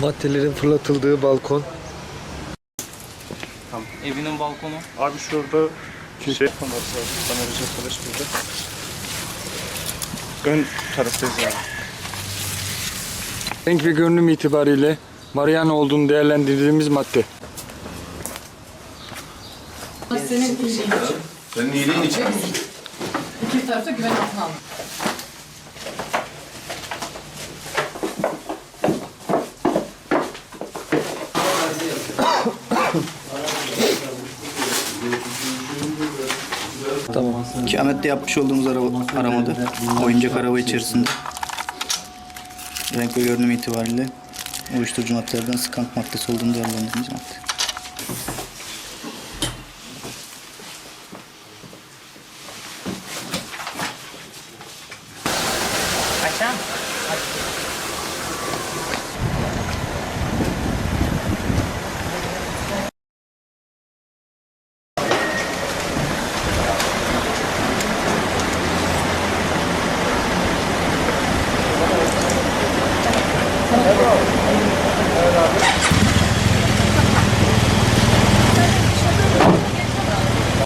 Maddelerin fırlatıldığı balkon. Evinin balkonu. Abi şurada şey kamerası var. Kameracı arkadaş burada. Ön taraftayız yani. Renk ve görünüm itibariyle Mariana olduğunu değerlendirdiğimiz madde. Senin iyiliğin. Senin iyiliğin için. İki tarafta güven altına alın. Tamam. Kıyamette yapmış olduğumuz araba, aramada oyuncak araba içerisinde renk ve görünüm itibariyle uyuşturucu maddelerden skunk maddesi olduğunu değerlendirdiğimiz madde. Kaçan. Thank you.